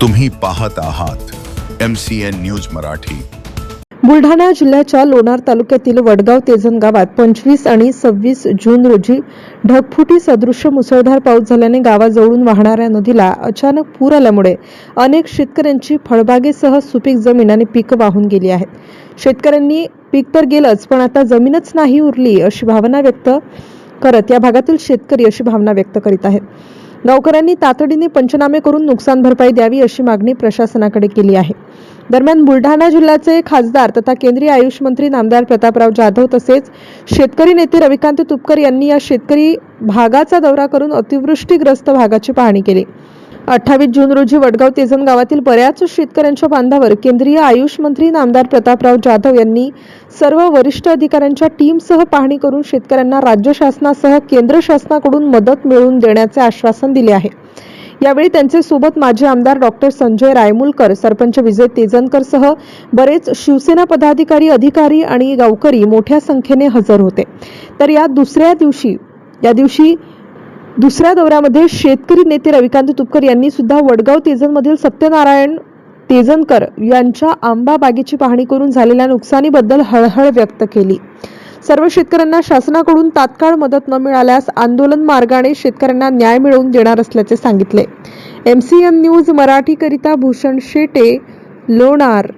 तुम्ही पाहत आहात M C N news Marathi. Buldhana जिल्ह्याच्या लोणार तालुक्यातील वडगाव तेजन गावात पंचवीस आणि सव्वीस जून रोजी ढगफुटी सदृश्य मुसळधार पाऊस झाल्याने गावाजवळून वाहणाऱ्या नदीला अचानक पूर आल्यामुळे अनेक शेतकऱ्यांची फळबागेसह सुपीक जमीन आणि पीक वाहून गेली आहेत. शेतकऱ्यांनी पीक तर गेलंच पण आता जमीनच नाही उरली अशी भावना व्यक्त करत या भागातील शेतकरी अशी भावना व्यक्त करीत आहेत. गावकऱ्यांनी तातडीने पंचनामे करून नुकसान भरपाई द्यावी अशी मागणी प्रशासनाकडे केली आहे. दरम्यान बुलढाणा जिल्ह्याचे खासदार तथा केंद्रीय आयुष मंत्री नामदार प्रतापराव जाधव तसेच शेतकरी नेते रविकांत तुपकर यांनी या शेतकरी भागाचा दौरा करून अतिवृष्टीग्रस्त भागाची पाहणी केली. अठ्ठावीस जून रोजी वडगाव तेजन गावातील बऱ्याच शेतकऱ्यांच्या बांधावर केंद्रीय आयुष मंत्री नामदार प्रतापराव जाधव यांनी सर्व वरिष्ठ अधिकाऱ्यांच्या टीमसह पाहणी करून शेतकऱ्यांना राज्य शासनासह केंद्र शासनाकडून मदत मिळवून देण्याचे आश्वासन दिले आहे. यावेळी त्यांचे सोबत माजी आमदार डॉक्टर संजय रायमुलकर सरपंच विजय तेजनकर सह बरेच शिवसेना पदाधिकारी अधिकारी आणि गावकरी मोठ्या संख्येने हजर होते. तर या दुसऱ्या दिवशी या दिवशी दुसऱ्या दौऱ्यामध्ये शेतकरी नेते रविकांत तुपकर यांनी सुद्धा वडगाव तेजनमधील सत्यनारायण तेजनकर यांच्या आंबा बागेची पाहणी करून झालेल्या नुकसानीबद्दल हळहळ व्यक्त केली. सर्व शेतकऱ्यांना शासनाकडून तात्काळ मदत न मिळाल्यास आंदोलन मार्गाने शेतकऱ्यांना न्याय मिळवून देणार असल्याचे सांगितले. एम सी एन न्यूज मराठीकरिता भूषण शेटे लोणार